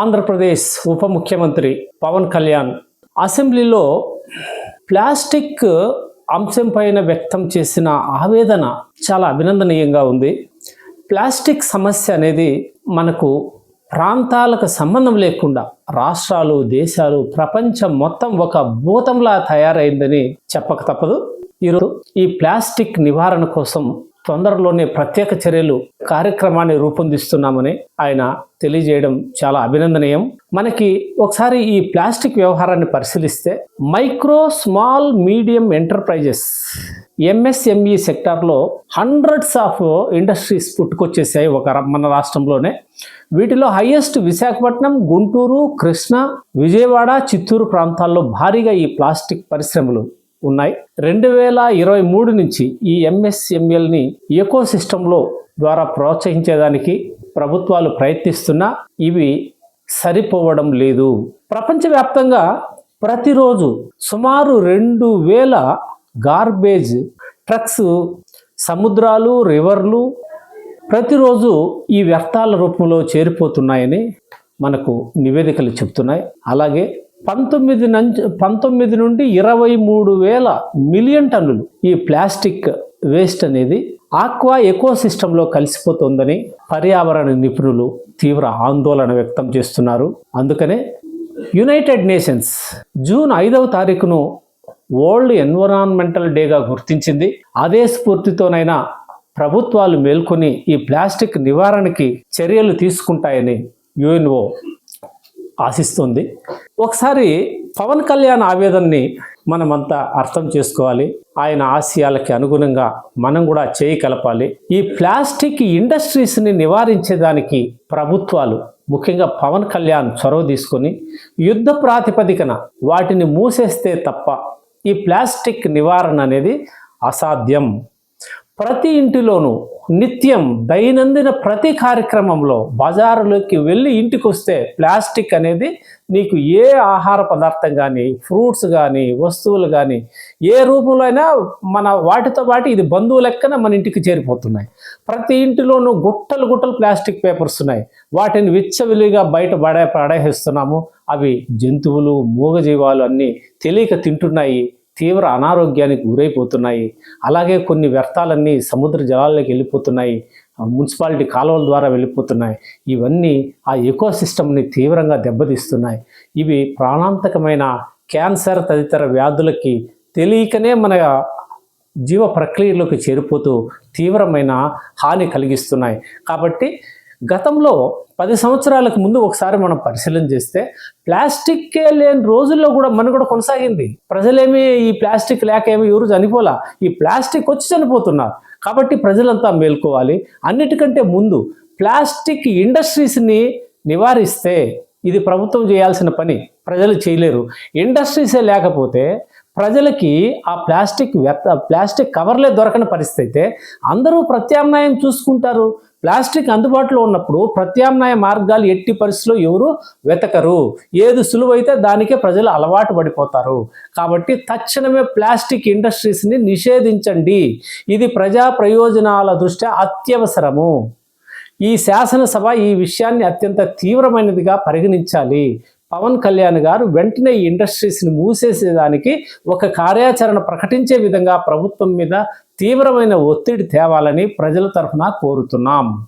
ఆంధ్రప్రదేశ్ ఉప ముఖ్యమంత్రి పవన్ కళ్యాణ్ అసెంబ్లీలో ప్లాస్టిక్ అంశం పైన వ్యక్తం చేసిన ఆవేదన చాలా అభినందనీయంగా ఉంది. ప్లాస్టిక్ సమస్య అనేది మనకు ప్రాంతాలకు సంబంధం లేకుండా రాష్ట్రాలు దేశాలు ప్రపంచం మొత్తం ఒక భూతంలా తయారైందని చెప్పక తప్పదు. ఈరోజు ఈ ప్లాస్టిక్ నివారణ కోసం తొందరలోనే ప్రత్యేక చర్యలు కార్యక్రమాన్ని రూపొందిస్తున్నామని ఆయన తెలియజేయడం చాలా అభినందనీయం. మనకి ఒకసారి ఈ ప్లాస్టిక్ వ్యవహారాన్ని పరిశీలిస్తే micro small medium enterprises MSME సెక్టార్లో హండ్రెడ్స్ ఆఫ్ ఇండస్ట్రీస్ పుట్టుకొచ్చేసాయి ఒక మన రాష్ట్రంలోనే. వీటిలో హైయెస్ట్ విశాఖపట్నం గుంటూరు కృష్ణా విజయవాడ చిత్తూరు ప్రాంతాల్లో భారీగా ఈ ప్లాస్టిక్ పరిశ్రమలు ఉన్నాయి. రెండు వేల ఇరవై మూడు నుంచి ఈ ఎంఎస్ఎంఎల్ని ఎకో సిస్టంలో ద్వారా ప్రోత్సహించేదానికి ప్రభుత్వాలు ప్రయత్నిస్తున్నా ఇవి సరిపోవడం లేదు. ప్రపంచవ్యాప్తంగా ప్రతిరోజు సుమారు రెండు వేల గార్బేజ్ ట్రక్స్ సముద్రాలు రివర్లు ప్రతిరోజు ఈ వ్యర్థాల రూపంలో చేరిపోతున్నాయని మనకు నివేదికలు చెప్తున్నాయి అలాగే పంతొమ్మిది నుంచి పంతొమ్మిది నుండి ఇరవై మూడు వేల మిలియన్ టన్నులు ఈ ప్లాస్టిక్ వేస్ట్ అనేది ఆక్వా ఎకోసిస్టంలో కలిసిపోతుందని పర్యావరణ నిపుణులు తీవ్ర ఆందోళన వ్యక్తం చేస్తున్నారు. అందుకనే యునైటెడ్ నేషన్స్ జూన్ ఐదవ తారీఖును వరల్డ్ ఎన్విరాన్మెంటల్ డేగా గుర్తించింది. అదే స్ఫూర్తితోనైనా ప్రభుత్వాలు మేల్కొని ఈ ప్లాస్టిక్ నివారణకి చర్యలు తీసుకుంటాయని యుఎన్ఓ ఆశిస్తుంది. ఒకసారి పవన్ కళ్యాణ్ ఆవేదనని మనమంతా అర్థం చేసుకోవాలి. ఆయన ఆశయాలకి అనుగుణంగా మనం కూడా చేయి కలపాలి. ఈ ప్లాస్టిక్ ఇండస్ట్రీస్ని నివారించేదానికి ప్రభుత్వాలు ముఖ్యంగా పవన్ కళ్యాణ్ చొరవ తీసుకొని యుద్ధ ప్రాతిపదికన వాటిని మూసేస్తే తప్ప ఈ ప్లాస్టిక్ నివారణ అనేది అసాధ్యం. ప్రతి ఇంటిలోనూ నిత్యం దైనందిన ప్రతి కార్యక్రమంలో బజారులోకి వెళ్ళి ఇంటికి వస్తే ప్లాస్టిక్ అనేది నీకు ఏ ఆహార పదార్థం కానీ ఫ్రూట్స్ కానీ వస్తువులు కానీ ఏ రూపంలో అయినా మన వాటితో పాటు ఇది బంధువు లెక్కన మన ఇంటికి చేరిపోతున్నాయి. ప్రతి ఇంటిలోనూ గుట్టలు గుట్టలు ప్లాస్టిక్ పేపర్స్ ఉన్నాయి. వాటిని విచ్చవిలిగా బయట పడే పడేసేస్తున్నాము. అవి జంతువులు మూగజీవాలు అన్నీ తెలియక తింటున్నాయి. తీవ్ర అనారోగ్యానికి గురైపోతున్నాయి. అలాగే కొన్ని వ్యర్థాలన్నీ సముద్ర జలాల్లోకి వెళ్ళిపోతున్నాయి. మున్సిపాలిటీ కాలువల ద్వారా వెళ్ళిపోతున్నాయి. ఇవన్నీ ఆ ఎకో సిస్టమ్ని తీవ్రంగా దెబ్బతీస్తున్నాయి. ఇవి ప్రాణాంతకమైన క్యాన్సర్ తదితర వ్యాధులకి తెలియకనే మన జీవ ప్రక్రియలోకి చేరిపోతూ తీవ్రమైన హాని కలిగిస్తున్నాయి. కాబట్టి గతంలో పది సంవత్సరాలకు ముందు ఒకసారి మనం పరిశీలన చేస్తే ప్లాస్టిక్కే లేని రోజుల్లో కూడా మన కూడా కొనసాగింది. ప్రజలేమి ఈ ప్లాస్టిక్ లేక ఏమి ఎవరు చనిపోలా? ఈ ప్లాస్టిక్ వచ్చి చనిపోతున్నారు. కాబట్టి ప్రజలంతా మేల్కోవాలి. అన్నిటికంటే ముందు ప్లాస్టిక్ ఇండస్ట్రీస్ని నివారిస్తే ఇది ప్రభుత్వం చేయాల్సిన పని. ప్రజలు చేయలేరు. ఇండస్ట్రీసే లేకపోతే ప్రజలకి ఆ ప్లాస్టిక్ వ్యర్థ ప్లాస్టిక్ కవర్లే దొరకని పరిస్థితి అయితే అందరూ ప్రత్యామ్నాయం చూసుకుంటారు. ప్లాస్టిక్ అందుబాటులో ఉన్నప్పుడు ప్రత్యామ్నాయ మార్గాలు ఎట్టి పరిస్థితుల్లో ఎవరు వెతకరు? ఏది సులువైతే దానికే ప్రజలు అలవాటు పడిపోతారు. కాబట్టి తక్షణమే ప్లాస్టిక్ ఇండస్ట్రీస్ని నిషేధించండి. ఇది ప్రజా ప్రయోజనాల దృష్ట్యా అత్యవసరము. ఈ శాసనసభ ఈ విషయాన్ని అత్యంత తీవ్రమైనదిగా పరిగణించాలి. పవన్ కళ్యాణ్ గారు వెంటనే ఈ ఇండస్ట్రీస్ని మూసేసేదానికి ఒక కార్యాచరణ ప్రకటించే విధంగా ప్రభుత్వం మీద తీవ్రమైన ఒత్తిడి తేవాలని ప్రజల తరఫున కోరుతున్నాం.